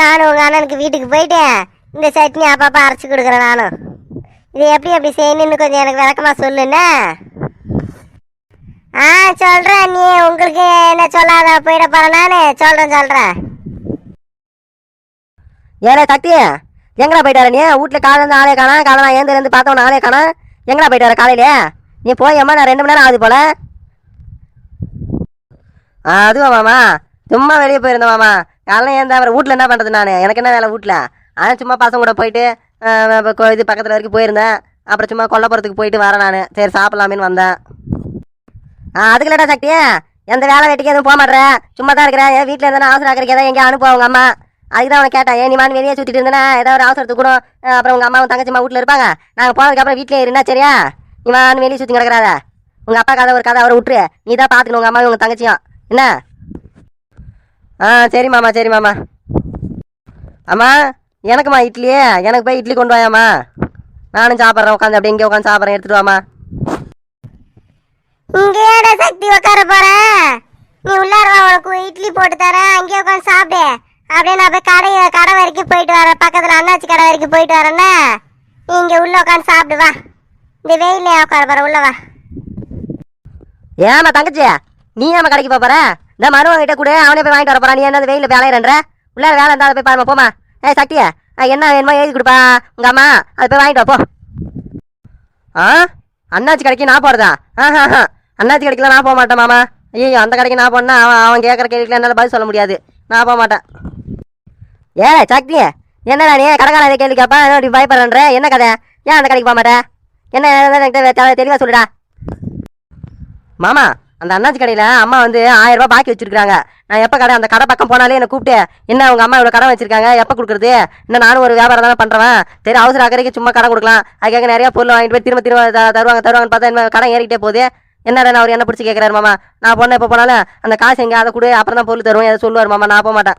நானும் உங்கள் அண்ணனுக்கு வீட்டுக்கு போயிட்டு இந்த சட்னி அப்பப்போ அரைச்சி கொடுக்குறேன் நானும் இது எப்படி எப்படி செய்யணும்னு கொஞ்சம் எனக்கு விளக்கமாக சொல்லுண்ணே. ஆ சொல்கிறேன் நீ உங்களுக்கு என்ன சொல்லாத போயிட போகிறேன் நானு. சொல்கிறேன் சொல்கிறேன் ஏலே சக்தி எங்கடா போயிட்டார நீ? வீட்டில் காலையில ஆளே காணா காலை நான் ஏந்திலேருந்து இருந்து பார்த்தவன ஆளே காணா. எங்கடா போயிட்டார காலையில? நீ போய் அம்மா நான் ரெண்டு மணி நேரம் ஆகுது போல. ஆ, அதுவா மாமா? சும்மா வெளியே போயிருந்தேன் மாமா. காலைல ஏந்த அப்புறம் வீட்டில் என்ன பண்ணுறது நான்? எனக்கு என்ன வேலை வீட்டில் அதான் சும்மா பசங்க கூட போயிட்டு இது பக்கத்தில் வரைக்கும் போயிருந்தேன். அப்புறம் சும்மா கொல்லப்புறத்துக்கு போயிட்டு வரேன் நான். சரி சாப்பிட்லாமேன்னு வந்தேன். ஆ அதுக்கு இல்லடா சக்தி. எந்த வேலை வெட்டிக்கு எதுவும் போக மாட்டேறேன் சும்மா தான் இருக்கிறேன். என் வீட்டில் இருந்தா அவசரம் ஆக்கிறதுக்கு எதாவது எங்கேயும் அனுப்புவோம் உங்க அம்மா. அதுக்கு தான் அவனை கேட்டேன். ஏன் நீ வெளியே சுற்றிட்டு இருந்தேன்னா ஏதாவது ஒரு அவசரத்துக்கு கூட அப்புறம் உங்கள் அம்மாவும் தங்கச்சிம்மா வீட்டில் இருப்பாங்க. நாங்கள் போனதுக்கப்புறம் வீட்டிலே இருந்தா சரியா? நீ வெளியே சுற்றி கிடக்கிறாத. உங்கள் அப்பா கதை ஒரு கதை அவரை விட்டுரு. நீ தான் பார்த்துக்கணும் உங்கள் அம்மாவும் உங்கள் தங்கச்சியும். என்ன? ஆ சரி மாமா சரி மாமா. அம்மா எனக்குமா இட்லியே? எனக்கு போய் இட்லி கொண்டு வாயாம்மா. நானும் சாப்பிட்றேன் உட்காந்து அப்படியே இங்கே உட்காந்து சாப்பிட்றேன் எடுத்துட்டு வாமா சக்தி உட்கார போற? நீ உள்ளார உனக்கு இட்லி போட்டு தரேன். அங்கேயே உட்காந்து சாப்பிடு. அப்படியே நான் போய் கடை கடை வரைக்கும் போயிட்டு வரேன். பக்கத்துல அண்ணாச்சி கடை வரைக்கும் போயிட்டு வரேன்னா நீ இங்க உள்ள உட்காந்து சாப்பிடு வா. இந்த வெயில உட்கார போற? உள்ள வா. ஏமா தங்கச்சி நீ ஏமா கடைக்கு போப் போற? இந்த மருமகன் கிட்ட கூட அவனே போய் வாங்கிட்டு வர போறான் நீ என்ன வெயில வேலையறன்ற உள்ளார வேலை இருந்தா போய் பாருமா போமா ஏ சக்தி என்ன வேணுமோ எழுதி கொடுப்பா. உங்க அம்மா அதை போய் வாங்கிட்டு வா போ. ஆ? அண்ணாச்சி கடைக்கு நான் போறதா? ஆஹா ஹா அண்ணாச்சி கடைக்குலாம் நான் போக மாட்டேன் மாமா. ஐயோ அந்த கடைக்கு நான் போனா அவன் அவன் கேட்குற கேள்விக்கு என்னால் பதில் சொல்ல முடியாது. நான் போக மாட்டேன். ஏ சக்தி என்னடா நீ? கடைக்காரன் இதை கேள்வி கேட்பா என்ன இப்படி பயப்படுறன்ற? என்ன கதை? ஏன் அந்த கடைக்கு போக மாட்டேன் என்ன எனக்கு தெளிவாக சொல்லுடா. மாமா அந்த அண்ணாச்சி கடையில் அம்மா வந்து ஆயிரம் ரூபாய் பாக்கி வச்சிருக்காங்க நான் எப்போ கடை அந்த கடை பக்கம் போனாலே என்னை கூப்பிட்டு என்ன உங்க அம்மா இவ்வளோ கடை வச்சிருக்காங்க எப்போ கொடுக்குறது? இன்னும் நானும் ஒரு வியாபாரம் தானே பண்ணுறேன் சரி அவசர அக்கறைக்கு சும்மா கடை கொடுக்கலாம். அதுக்காக நிறைய பொருள் வாங்கிட்டு போய் திரும்ப திரும்ப தருவாங்க தருவாங்கன்னு பார்த்தா என்ன கடை ஏறிக்கிட்டே போகுது. என்னடா அவர் என்ன பிடிச்சி கேட்குறாரு மாமா? நான் பொண்ணை எப்போ போனாலும் அந்த காசு எங்கே அதை கொடு அப்புறம் தான் பொருள் தருவேன் அதை சொல்லுவார் மாமா? நான் போக மாட்டேன்.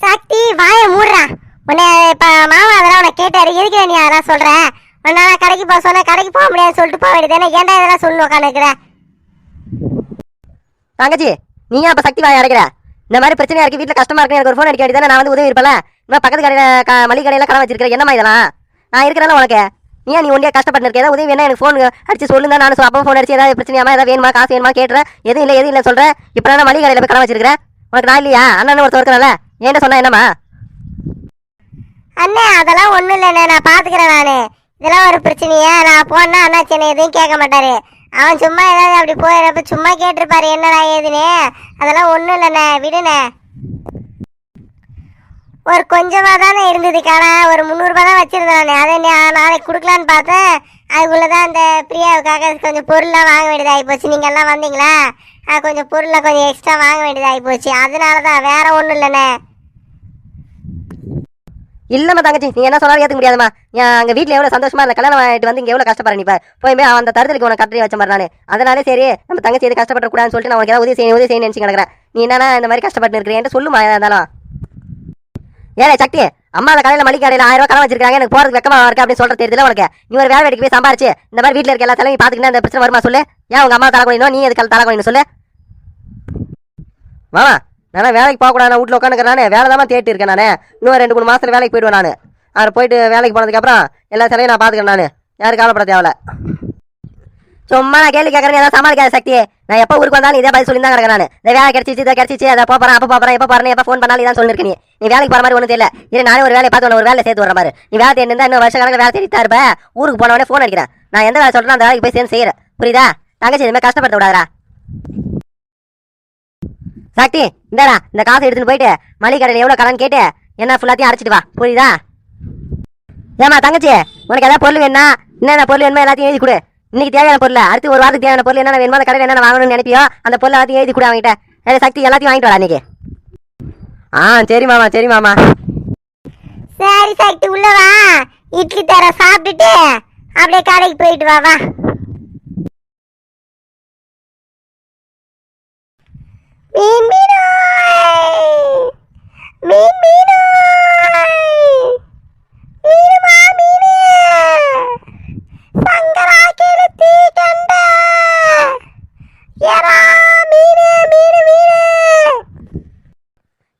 சக்தி வாய மூடுறா. உன்னை இப்போ மாமா அதெல்லாம் உனக்கு கேட்டாரு. எதுக்கு நீ அதெல்லாம் சொல்கிறேன் நான் கடைக்கு போக சொன்னேன். கடைக்கு போக முடியாது சொல்லிட்டு போக வேண்டியது ஏன்டா இதெல்லாம் சொல்லு உட்காந்துருக்குற தங்கச்சி நீ ஏன் அப்போ சக்தி வாய் அடைக்கிற? இந்த மாதிரி பிரச்சனையா இருக்கு வீட்டில் கஷ்டமா இருக்கு எனக்கு ஒரு ஃபோன் அடிக்க வேண்டியதானே நான் வந்து உதவி இருப்பல இந்த பக்கத்து கடையில க மளிகை கடையில் கடை வச்சிருக்கிறேன் என்னம்மா இதெல்லாம்? நான் இருக்கிறேன் உனக்கு. நீ ஏன் நீ ஒண்டியா கஷ்டப்பட்டு இருக்க ஏதாவது உதவி வேணா எனக்கு ஃபோன் அடிச்சு சொல்லுங்க நான் அப்பா ஃபோன் அடிச்சு ஏதாவது பிரச்சனையாமா ஏதாவது வேணுமா காசு வேணுமா கேட்டுறேன் எதுவும் இல்லை எதுவும் இல்லை சொல்கிறேன் இப்போ நான் மளிகை கடையில் போய் கடை வச்சிருக்கிறேன். உனக்கு நான் இல்லையா? அண்ணன் ஒருத்தர் இருக்கிறான்ல. ஏன்டா சொன்னா என்னம்மா? அண்ணே அதெல்லாம் ஒண்ணும் இல்லைண்ணே நான் பாத்துக்கிறேன் நானு. இதெல்லாம் ஒரு பிரச்சனையா? நான் போனா அண்ணா சென்னை எதுவும் கேட்க மாட்டாரு. அவன் சும்மா ஏதாவது அப்படி போயிடறப்ப சும்மா கேட்டிருப்பாரு என்னடா ஏதுன்னு? அதெல்லாம் ஒன்றும் இல்லைண்ணே விடுண்ணே. ஒரு கொஞ்சமாக தானே இருந்தது காணா ஒரு முந்நூறுபா தான் வச்சுருந்தானே அதை நான் நாளைக்கு கொடுக்கலான்னு பார்த்தேன். அதுக்குள்ளே தான் அந்த பிரியாவுக்காக கொஞ்சம் பொருள்லாம் வாங்க வேண்டியதாகி போச்சு. நீங்கள் எல்லாம் வந்தீங்களா? கொஞ்சம் பொருளை கொஞ்சம் எக்ஸ்ட்ரா வாங்க வேண்டியதாகி போச்சு. அதனால தான் வேறு ஒன்றும் இல்லைண்ணே. இல்லம்மா தங்கச்சி நீ என்ன சொன்னாலும் ஏற்றுக்க முடியாதும்மா. எங்கள் வீட்டில் எவ்வளோ சந்தோஷமா இருந்த கல்யாணம் ஆகிட்டு வந்து இங்கே எவ்வளோ கஷ்டப்படுற நீ இப்போ போய் போய் அந்த தருதலுக்கு உனக்கு கட்டி வச்ச மாதிரி நான் அதனாலே சரி நம்ம தங்கச்சி எது கஷ்டப்படக்கூடாதுன்னு சொல்லிட்டு நான் உனக்கு ஏதாவது உதவி செய்ய உதவி செய்ய நினச்சி கிடக்கிறேன். நீ என்னன்னா இந்த மாதிரி கஷ்டப்பட்டு இருக்கிறேன் சொல்லுமா இருந்தாலும். ஏழை சக்தி அம்மா அந்த கடையில் மளிகை கடையில் ஆயிரம் ரூபாய் கடன் வச்சிருக்காங்க எனக்கு போகிறதுக்கு வெக்கமா இருக்கு அப்படின்னு சொல்ற தெரியல உனக்கு? நீ ஒரு வேலை வேலைக்கு போய் சம்பாரிச்சு இந்த மாதிரி வீட்டில் இருக்க எல்லா தலையும் பார்த்துக்கிட்டு அந்த பிரச்சனை வருமா சொல்லு? ஏன் உங்க அம்மா தலை குனிணும் நீ எதுக்கு தலை குனிணும் சொல்லு? மாமா நானே வேலைக்கு போகக்கூடாது நான் வீட்டில் உட்காந்துக்கிறேன் நானே. வேலை தான் தேட்டி இருக்கேன் நானே. இன்னும் ரெண்டு மூணு மாசத்துல வேலைக்கு போயிடுவேன் நான். அவர் போயிட்டு வேலைக்கு போனதுக்கப்புறம் எல்லா சிலையும் நான் பார்த்துக்கிறேன் நான். யாரும் கவலைப்பட தேவையில்ல. சும்மா நான் கேள்வி கேட்கறேன் ஏதாவது சமாளிக்காத சக்தி. நான் எப்போ ஊருக்கு வந்தாலும் இதே பதில் சொல்லி தான் கிடக்கிறேன் நான். இந்த வேலை கிடைச்சிச்சு இதை கிடைச்சிச்சு அதை போறேன் அப்போ போகிறேன் எப்போ போகிறேன் எப்போ ஃபோன் பண்ணாலும் இதான் சொல்லிருக்கேன் நீ. நீ வேலைக்கு போற மாதிரி ஒன்றும் தெரியல. இல்லை நானே ஒரு வேலையை பார்த்து உன்னை ஒரு வேலை சேர்த்து வர மாதிரி நீ வேலை தேடி இருந்தா இன்னும் வருஷ கணக்கில் வேலை தேடி இருப்ப. ஊருக்கு போனவனே ஃபோன் அடிக்கிறேன். நான் எந்த வேலை சொல்றேன் அந்த வேலைக்கு போய் சேர்ந்து செய்கிறேன் புரியுதா? தங்கச்சி இனிமேல் கஷ்டப்படுத்த விடாதா சக்தி இந்தாடா இந்த காசை எடுத்துன்னு போயிட்டு மளிகை கடையில் எவ்வளோ கடன் கேட்டு என்ன ஃபுல்லாத்தையும் அரைச்சிட்டு வா. புரியுதா? ஏமா தங்கச்சி உனக்கு ஏதாவது பொருள் வேணா என்னென்ன பொருள் வேணுமோ எல்லாத்தையும் எழுதி கொடு. இன்னைக்கு தேவையான பொருள்? அடுத்து ஒரு வாரத்துக்கு தேவையான பொருள் என்னென்ன வேணுமோ அந்த கடையில் என்னென்ன வாங்கணும்னு நினைப்பியோ அந்த பொருள் எல்லாத்தையும் எழுதி கொடு அவங்ககிட்ட சக்தி எல்லாத்தையும் வாங்கிட்டு வரா இன்னைக்கு. ஆ சரி மாமா சரி மாமா. சரி சக்தி உள்ள வா. இட்லி தர சாப்பிட்டுட்டு அப்படியே கடைக்கு போயிட்டு வா வா.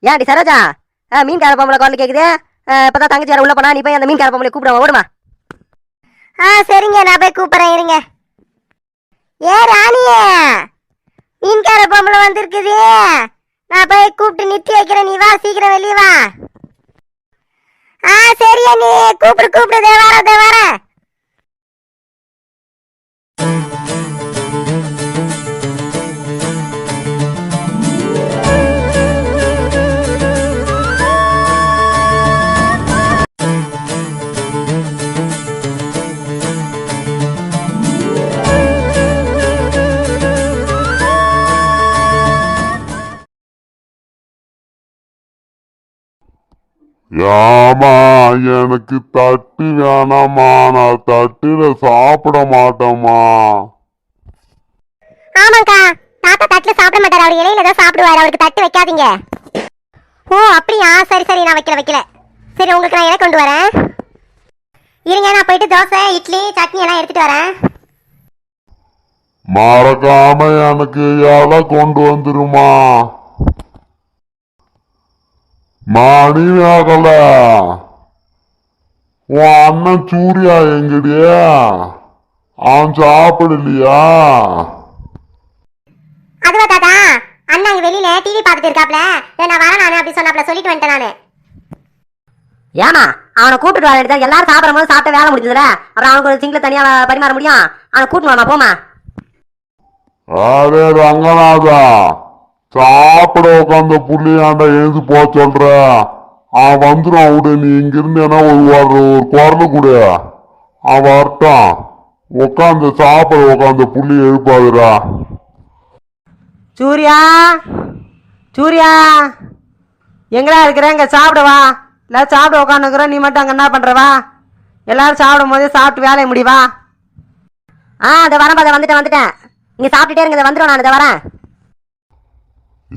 ஏன்டி சரோஜா? மீன் கார பொம்பளை குரல் கேட்குது இப்பதான் தங்கச்சி யாரை உள்ள போனா நீ போய் அந்த மீன் கார பொம்பளை கூப்பிடுவா ஓடுமா? ஆ சரிங்க நான் போய் கூப்பிட்றேன் இருங்க. ஏ ராணியே! மீன்கார பொம்பளை வந்திருக்குது. நான் போய் கூப்பிட்டு நிறுத்தி வைக்கிறேன். நீ வா சீக்கிரம் வெளியே வா. ஆ சரியா நீ கூப்பிடு கூப்பிடு. தே வரேன் ஏமா எனக்கு தட்டு வேணாமா நான் தட்டுல சாப்பிட மாட்டேம்மா. ஆமாக்கா தாத்தா தட்டுல சாப்பிட மாட்டாரு. அவர் இலையில தான் சாப்பிடுவாரு. அவருக்கு தட்டு வைக்காதீங்க. ஓ அப்படியா? சரி சரி நான் வைக்கல வைக்கல. சரி உங்களுக்கு நான் இலை கொண்டு வரேன். இருங்க நான் போயிட்டு தோசை இட்லி சட்னி எல்லாம் எடுத்துட்டு வரேன். மறக்காம எனக்கு இலை கொண்டு வந்துருமா மணி ஆகல உன் அண்ணன் சூர்யா எங்கடியா அவன் சாப்பிடலையா? அதுவா தாத்தா அண்ணா அங்க வெளியில டிவி பார்த்துட்டு இருக்காப்ல "ஏய், நான் வரேன் நானு அப்படி சொன்னாப்ல சொல்லிட்டு வந்துட்டேன் நானு. ஏமா அவனை கூப்பிட்டு வர வேண்டியது எல்லாரும் சாப்பிடும் போது சாப்பிட்ட வேலை முடிஞ்சதுல? அப்புறம் அவனுக்கு ஒரு சிங்கிள் தனியா பரிமாற முடியும்? அவனை கூட்டிட்டு வாமா போமா அரே ரங்கநாதா. சாப்பிட உட்காந்த புள்ளியாண்ட எழுந்து போ சொல்ற? அவன் வந்துடும் விடு நீ இங்கிருந்து என்ன ஒரு ஒரு ஒரு கொடு. அவன் வரட்டும் உட்காந்து சாப்பிட உட்காந்த புள்ளி எழுப்பாதுடா. சூர்யா சூர்யா எங்கடா இருக்கிற? இங்கே சாப்பிட வா. எல்லாரும் சாப்பிட உட்காந்துக்கிறோம் நீ மட்டும் அங்கே என்ன பண்ணுறவா எல்லாரும் சாப்பிடும் போதே சாப்பிட்டு வேலையை முடிவா ஆ அதை வரேன் அதை வந்துட்டேன் வந்துட்டேன். நீங்க சாப்பிட்டுட்டே இருங்க வந்துடும் நான் இதை வரேன்.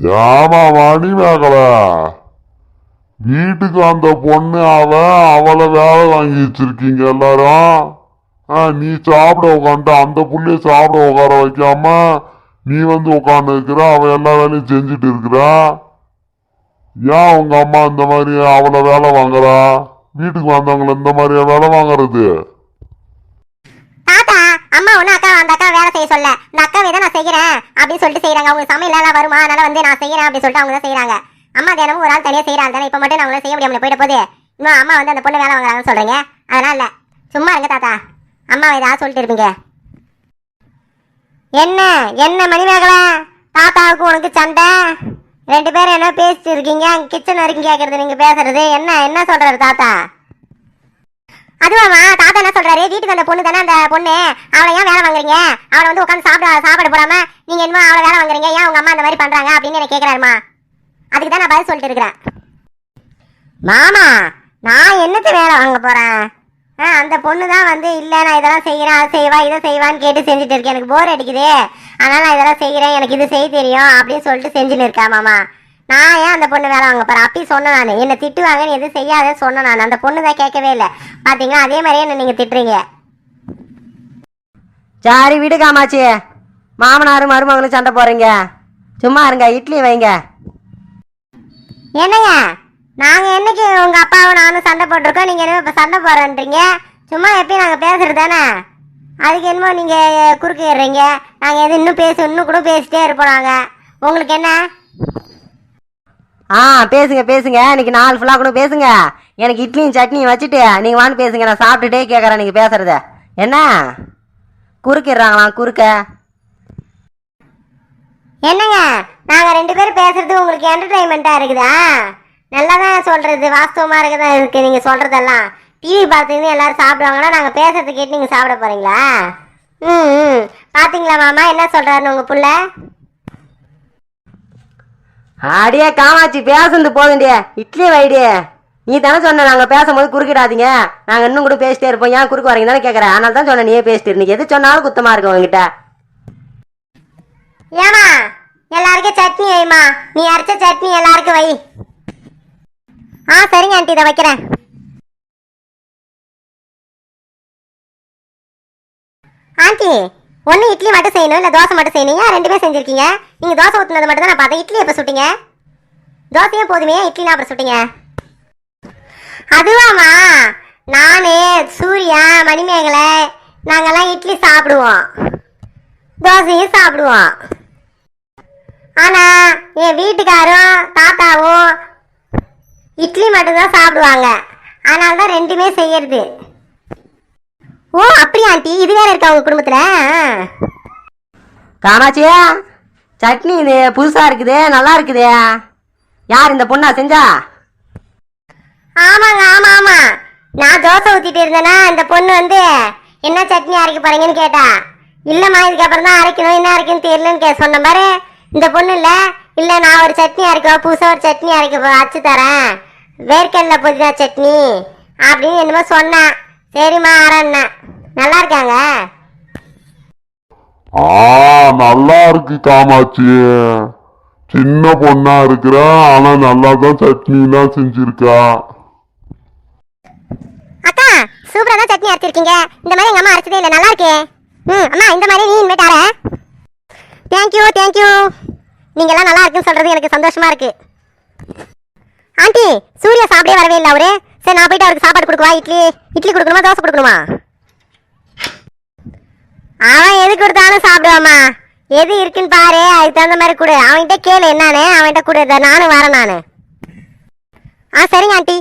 ஏமா மணி மேகல வீட்டுக்கு அந்த பொண்ணு அவன் அவளை வேலை வாங்கி வச்சிருக்கீங்க எல்லாரும். ஆ நீ சாப்பிட உட்காந்துட்டு அந்த புள்ளைய சாப்பிட உட்கார வைக்காம நீ வந்து உட்காந்து இருக்கிற அவ எல்லா வேலையும் செஞ்சுட்டு இருக்கிறா. ஏன் உங்க அம்மா இந்த மாதிரி அவளை வேலை வாங்குறா? வீட்டுக்கு வந்தவங்கள இந்த மாதிரி வேலை வாங்குறது? தாத்தா அம்மா அக்கா அந்த அக்கா வேலை செய்ய சொல்ல இந்த அக்காவை தான் நான் செய்யறேன் அப்படின்னு சொல்லிட்டு செய்யறாங்க அவங்க சமையல் எல்லாம் வருமா? அதனால வந்து நான் செய்யறேன் அப்படின்னு சொல்லிட்டு அவங்க தான் செய்யறாங்க அம்மா தினமும் ஒரு ஆள் தனியா செய்யறாங்க தானே. இப்ப மட்டும் நான் அவங்கள செய்ய முடியாமல் போயிட போது இன்னும் அம்மா வந்து அந்த பொண்ணு வேலை வாங்குறாங்கன்னு சொல்றீங்க. அதனால இல்லை. சும்மா இருங்க தாத்தா. அம்மா ஏதாவது சொல்லிட்டு இருப்பீங்க. என்ன? என்ன மணிமேகலா? தாத்தாவுக்கு உனக்கு சண்டை? ரெண்டு பேரும் என்ன பேசிட்டு இருக்கீங்க? கிச்சன் வரைக்கும் கேட்கறது நீங்க பேசுறது. என்ன? என்ன சொல்றாரு தாத்தா? அதுவாமா தாத்தா என்ன சொல்றாரு? வீட்டுக்கு அந்த பொண்ணு தானே அந்த பொண்ணு? அவளை ஏன் வேலை வாங்குறீங்க? அவளை வந்து உட்காந்து சாப்பிட சாப்பாடு போடாம நீங்க என்னமோ அவளை வேலை வாங்குறீங்க? ஏன் உங்க அம்மா அந்த மாதிரி பண்றாங்க? அப்படின்னு என்ன கேட்கிறாருமா அதுக்கு தான் நான் பதில் சொல்லிட்டு இருக்கிறேன். மாமா நான் என்னத்தை வேலை வாங்க போறேன்? ஆ அந்த பொண்ணு தான் வந்து இல்லை நான் இதெல்லாம் செய்கிறேன் அதை செய்வா இதை செய்வான்னு கேட்டு செஞ்சுட்டு இருக்கேன். எனக்கு போர் அடிக்குது. அதனால நான் இதெல்லாம் செய்கிறேன் எனக்கு இது செய்ய தெரியும். அப்படின்னு சொல்லிட்டு செஞ்சுன்னு இருக்கா மாமா. நான் ஏன் அந்த பொண்ணு வேலை வாங்க போறேன்? அப்படி சொன்னேன் நான். என்ன திட்டுவாங்க நீ எதுவும் செய்யாத சொன்னேன் நான். அந்த பொண்ணு தான் கேட்கவே இல்லை. பாத்தீங்களா? அதே மாதிரியே என்ன நீங்க திட்டுறீங்க. சரி விடு காமாச்சி மாமனாரும் மருமகளும் சண்டை போகிறீங்க சும்மா இருங்க இட்லி வைங்க. என்னங்க? நாங்க என்னைக்கு உங்க அப்பாவும் நானும் சண்டை போட்டிருக்கோம்? நீங்க என்ன இப்ப சண்டை போறேன்றீங்க சும்மா எப்பயும் நாங்க பேசுறது தானே அதுக்கு என்னமோ நீங்க குறுக்கு ஏறுறீங்க. நாங்க எது இன்னும் பேச இன்னும் கூட பேசிட்டே இருப்போம் நாங்க. உங்களுக்கு என்ன? ஆ பேசுங்க பேசுங்க. இன்னைக்கு நாலு ஃபுல்லாக கூட பேசுங்க. எனக்கு இட்லியும் சட்னியும் வச்சுட்டு நீங்கள் வான்னு பேசுங்க. நான் சாப்பிட்டுட்டே கேட்குறேன் நீங்கள் பேசுறத. என்ன? குறுக்கிடுறாங்களாம் குறுக்க? என்னங்க? நாங்கள் ரெண்டு பேரும் பேசுறது உங்களுக்கு என்டர்டைன்மெண்ட்டாக இருக்குதா? நல்லா தான் சொல்கிறது வாஸ்தவமாக இருக்க தான் இருக்குது நீங்கள் சொல்கிறதெல்லாம் டிவி பார்த்துக்கிட்டு எல்லாரும் சாப்பிடுவாங்கன்னா நாங்கள் பேசுறது கேட்டு நீங்கள் சாப்பிட போறீங்களா? ம் ம். பார்த்தீங்களா மாமா? என்ன சொல்கிறாருன்னு உங்கள் பிள்ளை? அடியே காமாட்சி பேசுனது போதுண்டியே இட்லி வைடியே. நீ தானே சொன்ன நாங்கள் பேசும்போது குறுக்கிடாதீங்க. நாங்கள் இன்னும் கூட பேசிட்டே இருப்போம். ஏன் குறுக்கு வரீங்க தானே கேட்குறேன் அதனால தான் சொன்னேன் நீயே பேசிட்டு நீ எது சொன்னாலும் குத்தமாக இருக்கும் உங்ககிட்ட ஏமா எல்லாருக்கும் சட்னி வைமா நீ அரைச்ச சட்னி எல்லாருக்கும் வை. ஆ சரிங்க ஆண்டி இதை வைக்கிறேன். ஆண்டி ஒன்று இட்லி மட்டும் செய்யணும் இல்லை தோசை மட்டும் செய்யணும். ஏன் ரெண்டுமே செஞ்சிருக்கீங்க? நீங்கள் தோசை ஊற்றுனது மட்டும் தான் நான் பார்த்தேன் இட்லி எப்போ சுட்டிங்க? தோசையே போதுமே இட்லிலாம் அப்புறம் சுட்டிங்க? அதுவாமா நான் சூர்யா மணிமேகலை நாங்கெல்லாம் இட்லி சாப்பிடுவோம். தோசையும் சாப்பிடுவோம். ஆனால் என் வீட்டுக்காரும் தாத்தாவும் இட்லி மட்டும்தான் சாப்பிடுவாங்க. அதனால தான் ரெண்டுமே செய்யறது. ஓ அப்படியா ஆண்டி. இது வேற இருக்கா உங்க குடும்பத்துல? காமாட்சியா சட்னி இது புதுசா இருக்குதே நல்லா இருக்குதே. யார் இந்த பொண்ணா செஞ்சா? ஆமாங்க ஆமா ஆமா. நான் தோசை ஊத்திட்டு இருந்தேன்னா இந்த பொண்ணு வந்து என்ன சட்னி அரைக்க போறீங்கன்னு கேட்டா இல்லம்மா இதுக்கப்புறம் தான் அரைக்கணும் என்ன அரைக்கணும் தெரியலன்னு கே சொன்ன பாரு இந்த பொண்ணு இல்ல இல்ல நான் ஒரு சட்னி அரைக்க புதுசா ஒரு சட்னி அரைக்க அரைச்சு தரேன். வேர்க்கடலை புதினா சட்னி அப்படின்னு என்னமோ சொன்னேன் சரிம்மா அரண்ணா நல்லா இருக்காங்க? ஆ நல்லா இருக்கு காமாட்சி. சின்ன பொண்ணா இருக்கிறா ஆனா நல்லா தான் சட்னிலாம் செஞ்சிருக்கா. அக்கா சூப்பரா தான் சட்னி அரைச்சிருக்கீங்க. இந்த மாதிரி எங்க அம்மா அரைச்சதே இல்லை. நல்லா இருக்கே. ம் அம்மா இந்த மாதிரி நீ இனிமேட்டு அரை. தேங்க்யூ தேங்க்யூ நீங்கெல்லாம் நல்லா இருக்குன்னு சொல்றது எனக்கு சந்தோஷமா இருக்கு. ஆண்டி சூர்யா சாப்பிடவே வரவே இல்லை அவரு. சரி நான் போயிட்டு அவருக்கு சாப்பாடு கொடுக்குவா? இட்லி இட்லி கொடுக்கணுமா தோசை கொடுக்கணுமா? அவன் எது கொடுத்தாலும் சாப்பிடுவாமா எது இருக்குன்னு பாரு அதுக்கு தகுந்த மாதிரி கொடு. அவன்கிட்ட கேளு என்னன்னு. அவன்கிட்ட கொடு நானும் வரேன் நான். ஆ சரிங்க ஆண்டி.